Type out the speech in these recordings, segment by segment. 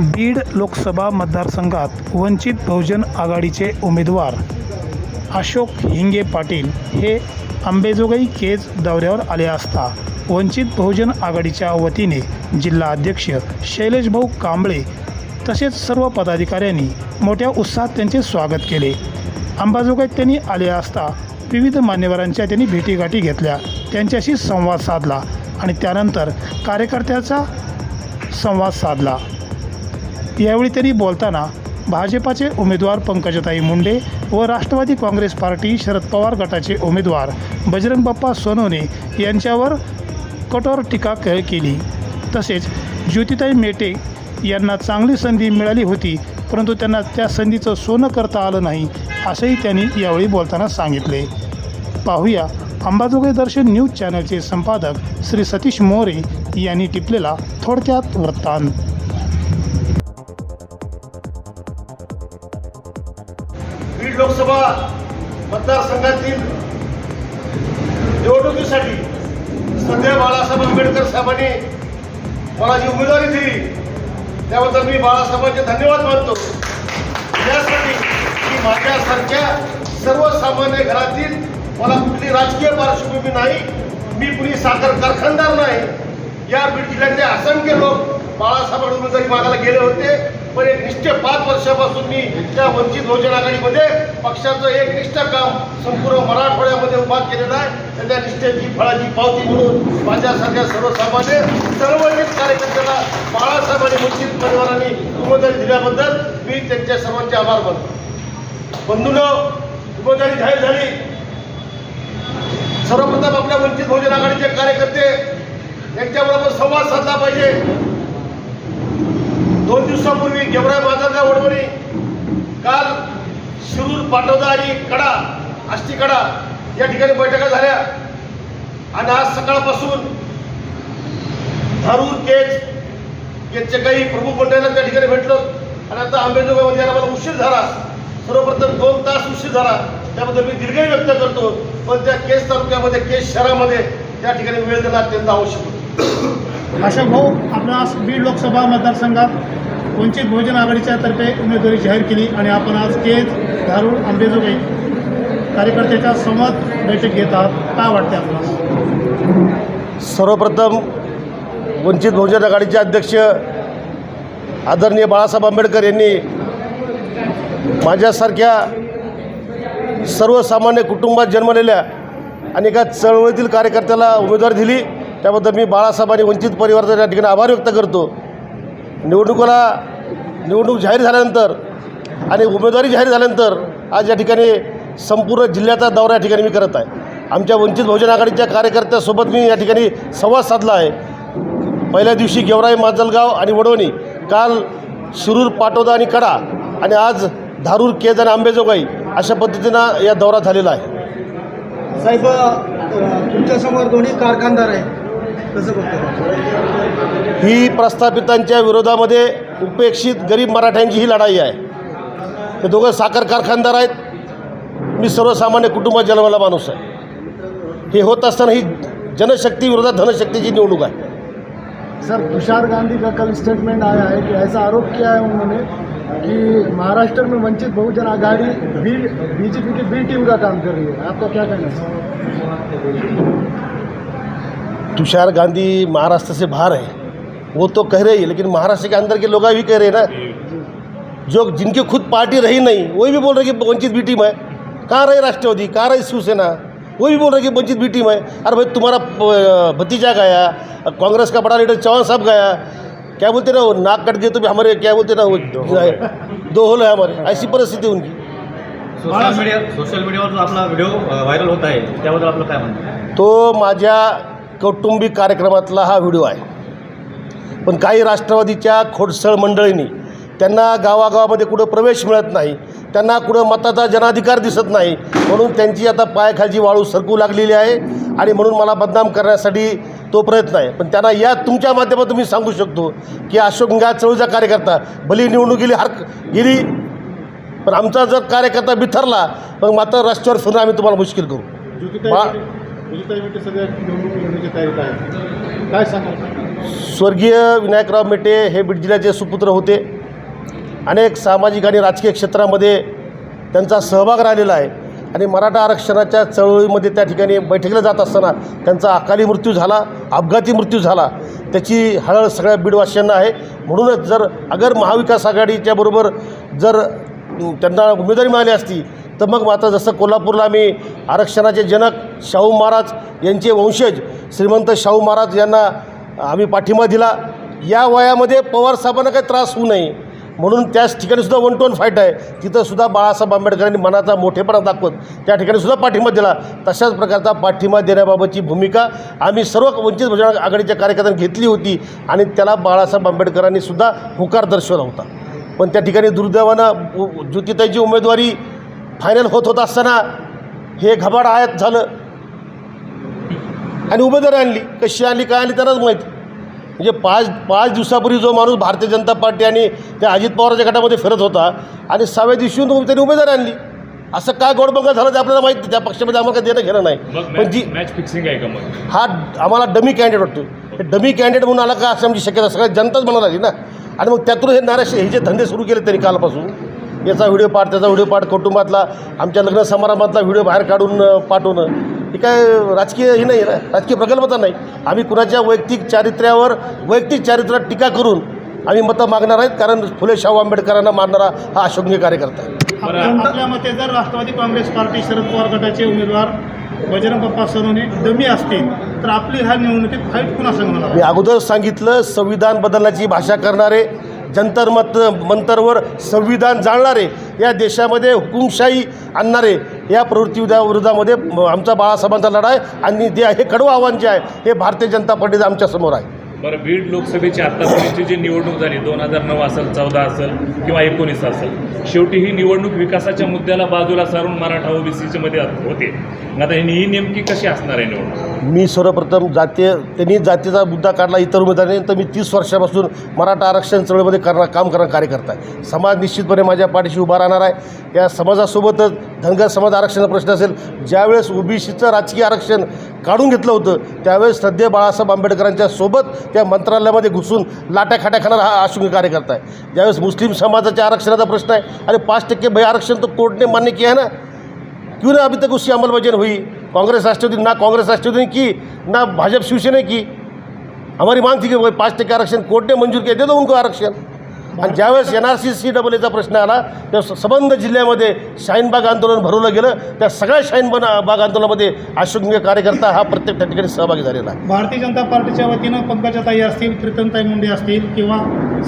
बीड लोकसभा मतदारसंघात वंचित बहुजन आघाडीचे उमेदवार अशोक हिंगे पाटील हे अंबेजोगाई केज दौऱ्यावर आले असता वंचित बहुजन आघाडीच्या वतीने जिल्हा अध्यक्ष शैलेशभाऊ कांबळे तसेच सर्व पदाधिकाऱ्यांनी मोठ्या उत्साहात त्यांचे स्वागत केले. अंबाजोगाईत त्यांनी आले असता विविध मान्यवरांच्या त्यांनी भेटीगाठी घेतल्या त्यांच्याशी संवाद साधला आणि त्यानंतर कार्यकर्त्याचा संवाद साधला. यावेळी त्यांनी बोलताना भाजपाचे उमेदवार पंकजताई मुंडे व राष्ट्रवादी काँग्रेस पार्टी शरद पवार गटाचे उमेदवार बजरंग बाप्पा सोनवणे यांच्यावर कठोर टीका केली. तसेच ज्योतिताई मेटे यांना चांगली संधी मिळाली होती परंतु त्यांना त्या संधीचं सोनं करता आलं नाही असंही त्यांनी यावेळी बोलताना सांगितले. पाहूया. अंबाजोगाई दर्शन न्यूज चॅनलचे संपादक श्री सतीश मोरे यांनी टिपलेला थोडक्यात वृत्तांत. लोकसभा मतदारसंघातील निवडणुकीसाठी सध्या बाळासाहेब आंबेडकर साहेबांनी मला जी उमेदवारी दिली त्याबद्दल मी बाळासाहेबांचे धन्यवाद मानतो. यासाठी की माझ्यासारख्या सर्वसामान्य घरातील मला कुठली राजकीय पार्श्वभूमी नाही मी कुणी साखर कारखानदार नाही. या बीड जिल्ह्यातले असंख्य लोक बाळासाहेब उमेदवारी मागायला गेले होते. पण एक निश्चय पाच वर्षापासून मी त्या वंचित बहुजन आघाडीमध्ये पक्षाचं एक निष्ठ काम संपूर्ण मराठवाड्यामध्ये उभा केलेलं आहे. तर त्या निष्ठेची फळाची पावती म्हणून माझ्यासारख्या सर्वसामान्य सर्वजनित कार्यकर्त्याला बाळासाहेबांनी वंचित परिवारांनी उमेदवारी दिल्याबद्दल मी त्यांच्या सर्वांचे आभार मानतो. बंधूनं उमेदवारी जाहीर झाली. सर्वप्रथम आपल्या वंचित बहुजन आघाडीचे कार्यकर्ते यांच्याबरोबर संवाद साधला पाहिजे. दोन दिवसापूर्वी गेवराई माजलगाव वडवणी काल शिरूर पाटोदा आणि कडा आष्टी कडा या ठिकाणी बैठका झाल्या. आणि आज सकाळपासून धारूर केज यांचे काही प्रमुख मंडळांना त्या ठिकाणी भेटलो. आणि आता आंबेजोगाईमध्ये यायला मला उशीर झाला. सर्वप्रथम दोन तास उशीर झाला. त्याबद्दल मी दीर्घ व्यक्त करतो. पण त्या केस तालुक्यामध्ये केस शहरामध्ये त्या ठिकाणी वेळ देणं अत्यंत आवश्यक होतं. अशोक भाऊ आपण आज बीड लोकसभा मतदारसंघात वंचित बहुजन आघाडीच्या तर्फे उमेदवारी जाहीर केली आणि आपण आज केज धारूर आंबेजोगाई कार्यकर्त्याच्या संवाद बैठक घेत आहात. काय वाटते आपल्याला? सर्वप्रथम वंचित बहुजन आघाडीचे अध्यक्ष आदरणीय बाळासाहेब आंबेडकर यांनी माझ्यासारख्या सर्वसामान्य कुटुंबात जन्मलेल्या आणि एका चळवळीतील कार्यकर्त्याला उमेदवारी दिली. त्याबद्दल मी बाळासाहेब आणि वंचित परिवाराचा त्या ठिकाणी आभार व्यक्त करतो. निवडणुकाला निवडणूक जाहीर झाल्यानंतर आणि उमेदवारी जाहीर झाल्यानंतर आज या ठिकाणी संपूर्ण जिल्ह्याचा दौरा या ठिकाणी मी करत आहे. आमच्या वंचित बहुजन आघाडीच्या कार्यकर्त्यासोबत मी या ठिकाणी संवाद साधला आहे. पहिल्या दिवशी गेवराई माजलगाव आणि वडवणी काल शिरूर पाटोदा आणि कडा आणि आज धारूर केज आणि आंबेजोगाई अशा पद्धतीनं या दौरा झालेला आहे. साहेब तुमच्यासमोर दोन्ही कारखानदार आहेत. कसं बघतो? ही प्रस्थापितांच्या विरोधामध्ये उपेक्षित गरीब मराठ्यांची ही लढाई आहे. ते दोघं साखर कारखानदार आहेत. मी सर्वसामान्य कुटुंबात जन्माला माणूस आहे. हे होत असताना ही जनशक्ती विरोधात धनशक्तीची निवडणूक आहे. सर तुषार गांधी का कल स्टेटमेंट आया है कि ऐसा आरोप किया है उन्होंने कि महाराष्ट्र में वंचित बहुजन आघाड़ी बी बीजेपी की बी टीम का काम कर रही है? आपका क्या कहना है? तुषार गांधी महाराष्ट्र से बाहर है वो तो कह रहे ही लेकिन महाराष्ट्र के अंदर के लोग भी कह रहे हैं ना जो जिनकी खुद पार्टी रही नहीं वही भी बोल रहे कि वंचित बी टीम है। कहाँ रही राष्ट्रवादी? कहाँ रही शिवसेना? वो भी बोल रहे कि वंचित बी टीम है। अरे भाई तुम्हारा भतीजा गया कांग्रेस का बड़ा लीडर चौहान साहब गया। क्या बोलते ना वो नाक कट गए तो भी हमारे क्या बोलते ना वो दो होल है। हमारे। ऐसी परिस्थिति उनकी। सोशल मीडिया सोशल मीडियावर जो आपला व्हिडिओ व्हायरल होत आहे त्याबद्दल आपलं काय म्हणणं आहे? तो माझ्या कौटुंबिक कार्यक्रमातला हा व्हिडिओ आहे. पण काही राष्ट्रवादीच्या खोडसळ मंडळींनी त्यांना गावागावामध्ये कुठं प्रवेश मिळत नाही त्यांना कुठं मताचा जनाधिकार दिसत नाही म्हणून त्यांची आता पायाखालची वाळू सरकू लागलेली आहे आणि म्हणून मला बदनाम करण्यासाठी तो प्रयत्न आहे. पण त्यांना या तुमच्या माध्यमातून मी सांगू शकतो की अशोक गा चळूचा कार्यकर्ता भली निवडणुकीली हार गेली पण आमचा जर कार्यकर्ता बिथरला मग मात्र रस्त्यावर फिरणं आम्ही तुम्हाला मुश्किल करू. म्हणजे बा सगळ्या निवडणूक लढण्याची तयारीत आहे? काय सांगाल? स्वर्गीय विनायकराव मेटे हे बीड जिल्ह्याचे सुपुत्र होते. अनेक सामाजिक आणि राजकीय क्षेत्रामध्ये त्यांचा सहभाग राहिलेला आहे. आणि मराठा आरक्षणाच्या चळवळीमध्ये त्या ठिकाणी बैठकीला जात असताना त्यांचा अकाली मृत्यू झाला अपघाती मृत्यू झाला. त्याची हळहळ सगळ्या बीडवासियांना आहे. म्हणूनच जर अगर महाविकास आघाडीच्या बरोबर जर त्यांना उमेदवारी मिळाली असती तर मग मात्र जसं कोल्हापूरला आम्ही आरक्षणाचे जनक शाहू महाराज यांचे वंशज श्रीमंत शाहू महाराज यांना आम्ही पाठिंबा दिला. या वयामध्ये पवार साहेबांना काही त्रास होऊ नये. म्हणून त्याच ठिकाणीसुद्धा वन टू वन फाईट आहे. तिथंसुद्धा बाळासाहेब आंबेडकरांनी मनाचा मोठेपणा दाखवत त्या ठिकाणीसुद्धा पाठिंबा दिला. तशाच प्रकारचा पाठिंबा देण्याबाबतची भूमिका आम्ही सर्व वंचित बहुजन आघाडीच्या कार्यकर्त्यांनी घेतली होती आणि त्याला बाळासाहेब आंबेडकरांनी सुद्धा होकार दर्शवला होता. पण त्या ठिकाणी दुर्दैवानं ज्योतिताईची उमेदवारी फायनल होत होत असताना हे घबाड आयात झालं. आणि उमेदवारी आणली. कशी आणली काय आणली त्यांनाच माहिती. म्हणजे पाच पाच दिवसापूर्वी जो माणूस भारतीय जनता पार्टी आणि त्या अजित पवारच्या गटामध्ये फिरत होता आणि सहाव्या दिवशी येऊन त्यांनी उमेदवारी आणली. असं काय गोडबंगा झालं ते आपल्याला माहिती नाही. त्या पक्षामध्ये आम्हाला काही देणं घेणं नाही. पण जी मॅच फिक्सिंग आहे का मग? हा आम्हाला डमी कॅन्डिडेट वाटतो हे डमी कॅन्डिडेट म्हणून आला का असं आमची शक्यता सगळ्या जनताच म्हणायला लागली ना. आणि मग त्यातून हे नाराज हे जे धंदे सुरू केले त्यांनी कालपासून याचा व्हिडिओ पाठ त्याचा व्हिडिओ पाठ कुटुंबातला आमच्या लग्न समारंभातला व्हिडिओ बाहेर काढून पाठवणं. हे काय राजकीय हे नाही ना राजकीय प्रगल्भता नाही. आम्ही कुणाच्या वैयक्तिक चारित्र्यावर वैयक्तिक चारित्र्यात टीका करून आम्ही मतं मागणार आहेत कारण फुले शाहू आंबेडकरांना मारणारा हा अशोभनीय कार्यकर्ता आहे. आपल्या मते जर राष्ट्रवादी काँग्रेस पार्टी शरद पवार गटाचे उमेदवार बजरंग बाप्पा सोनवणे दमी असतील तर आपली ह्या निवडणुकीत फाईट कुणा सांगणार मी अगोदर सांगितलं संविधान बदलण्याची भाषा करणारे जंतर मत मंतरवर संविधान जाणणारे या देशामध्ये हुकुमशाही आणणारे या प्रवृत्ती विरोधामध्ये आमचा बाळासाहेबांचा लढा आहे आणि जे हे कडवं आव्हान जे आहे हे भारतीय जनता पार्टीचं आमच्यासमोर आहे. बरं बीड लोकसभेची आत्तापर्यंतची जी निवडणूक झाली दोन हजार नऊ असेल चौदा असेल किंवा एकोणीस असेल शेवटी ही निवडणूक विकासाच्या मुद्द्याला बाजूला सारून मराठा ओबीसीच्या मध्ये होते. आता ही नेमकी कशी असणार आहे निवडणूक? मी सर्वप्रथम जातीय त्यांनी जातीचा मुद्दा काढला इतर उमेदवारांनी तर मी तीस वर्षापासून मराठा आरक्षण चळवळीमध्ये करणार काम करणार कार्यकर्ता आहे. समाज निश्चितपणे माझ्या पाठीशी उभा राहणार आहे. या समाजासोबतच धनगर समाज आरक्षणाचा प्रश्न असेल ज्यावेळेस ओबीसीचं राजकीय आरक्षण काढून घेतलं होतं त्यावेळेस सध्या बाळासाहेब आंबेडकरांच्या सोबत त्या मंत्रालयामध्ये घुसून लाट्या खाट्या खाणारा हा अशुंग कार्यकर्ता आहे. ज्यावेळेस मुस्लिम समाजाच्या आरक्षणाचा प्रश्न आहे आणि पाच टक्के भय आरक्षण तर कोर्टने मान्य किया है ना क्यों ना अभी तक उसकी अंमलबजानी हुई? कांग्रेस राष्ट्रवादी ना कांग्रेस राष्ट्रवादी ने की ना भाजपा शिवसेना की? हमारी मांग थी कि भाई पाँच टक्के आरक्षण कोर्ट ने मंजूर किया दे दो उनको आरक्षण। आणि ज्यावेळेस N R C C double एचा प्रश्न आला त्या संबंध जिल्ह्यामध्ये शाहीनबाग आंदोलन भरवलं गेलं त्या सगळ्या शाहीनबाग बाग आंदोलनामध्ये अशोक कार्यकर्ता हा प्रत्येक त्या ठिकाणी सहभागी झालेला आहे. भारतीय जनता पार्टीच्या वतीनं पंकजाताई असतील कीर्तनताई मुंडे असतील किंवा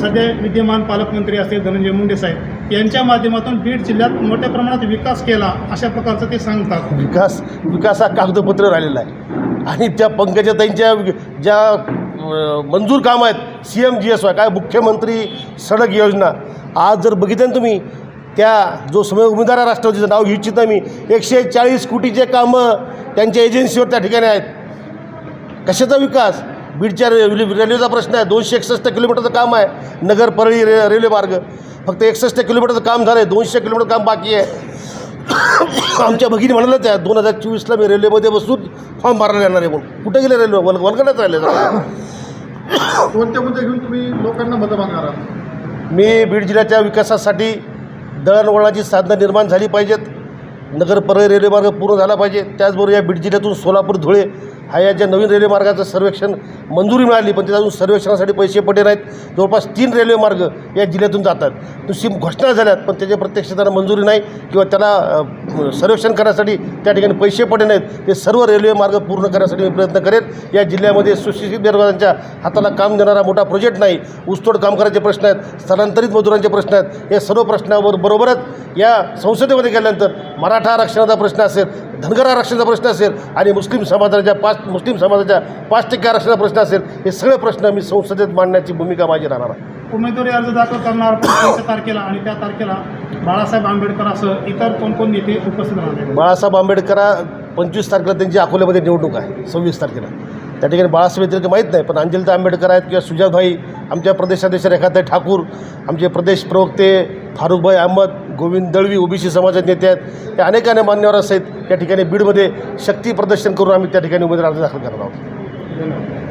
सध्या विद्यमान पालकमंत्री असतील धनंजय मुंडे साहेब यांच्या माध्यमातून बीड जिल्ह्यात मोठ्या प्रमाणात विकास केला अशा प्रकारचं ते सांगतात. विकास विकास हा कागदपत्र राहिलेला आहे. आणि त्या पंकजाताईंच्या ज्या मंजूर कामं आहेत. C M G S Y काय मुख्यमंत्री सडक योजना. आज जर बघितलं ना तुम्ही त्या जो समय उमेदवार आहे राष्ट्रवादीचं नाव घेऊ इच्छित मी. एकशे चाळीस कोटीचे कामं त्यांच्या एजन्सीवर त्या ठिकाणी आहेत. कशाचा विकास? बीडच्या रेल्वे रेल्वेचा प्रश्न आहे. दोनशे एकसष्ट किलोमीटरचं काम आहे. नगर परळी रे रेल्वे मार्ग. फक्त एकसष्ट किलोमीटरचं काम झालं आहे दोनशे किलोमीटर काम बाकी आहे. आमच्या भगिनी म्हणाल्या त्या दोन हजार चोवीसला मी रेल्वेमध्ये बसून फॉर्म भरायला येणार आहे म्हणून. कुठे गेले रेल्वे? वल वलगडत राहिले. कोणते मुद्दे घेऊन तुम्ही लोकांना मतं मागणार आहात? मी बीड जिल्ह्याच्या विकासासाठी दळणवळणाची साधनं निर्माण झाली पाहिजेत. नगर परळी पूर्ण झाला पाहिजे. त्याचबरोबर या बीड जिल्ह्यातून सोलापूर धुळे हा या ज्या नवीन रेल्वेमार्गाचं सर्वेक्षण मंजुरी मिळाली पण त्यात अजून सर्वेक्षणासाठी पैसे पडले नाहीत. जवळपास तीन रेल्वेमार्ग या जिल्ह्यातून जातात. नुसती घोषणा झाल्यात पण त्याच्या प्रत्यक्ष त्यांना मंजुरी नाही किंवा त्याला सर्वेक्षण करण्यासाठी त्या ठिकाणी पैसे पडले नाहीत. ते सर्व रेल्वे मार्ग पूर्ण करण्यासाठी मी प्रयत्न करेन. या जिल्ह्यामध्ये सुशिक्षित बेरोजगारांच्या हाताला काम देणारा मोठा प्रोजेक्ट नाही. ऊसतोड कामगारांचे प्रश्न आहेत. स्थलांतरित मजुरांचे प्रश्न आहेत. हे सर्व प्रश्नावर बरोबरच या संसदेमध्ये गेल्यानंतर मराठा आरक्षणाचा प्रश्न असेल धनगर आरक्षणाचा प्रश्न असेल आणि मुस्लिम समाजाच्या पाच मुस्लिम समाजाच्या पाच टक्के आरक्षणाचा प्रश्न असेल हे सगळे प्रश्न मी संसदेत मांडण्याची भूमिका माझी राहणार आहे. उमेदवारी अर्ज दाखल करणार पंचवीसच्या तारखेला आणि त्या तारखेला बाळासाहेब आंबेडकर असं इतर कोण कोण नेते उपस्थित राहणार? बाळासाहेब आंबेडकरा पंचवीस तारखेला त्यांची अकोल्यामध्ये निवडणूक आहे सव्वीस तारखेला. त्या ठिकाणी बाळासाहेब व्यतिरिक्त माहीत नाही पण अंजलता आंबेडकर आहेत किंवा सुजातभाई आमच्या प्रदेशाध्यक्ष रेखाताई ठाकूर आमचे प्रदेश प्रवक्ते फारुखभाई अहमद गोविंद दळवी ओबीसी समाजाचे नेते आहेत. हे अनेकाने मान्यवर आहेत त्या ठिकाणी बीडमध्ये शक्ती प्रदर्शन करून आम्ही त्या ठिकाणी उमेदवार अर्ज दाखल करणार आहोत.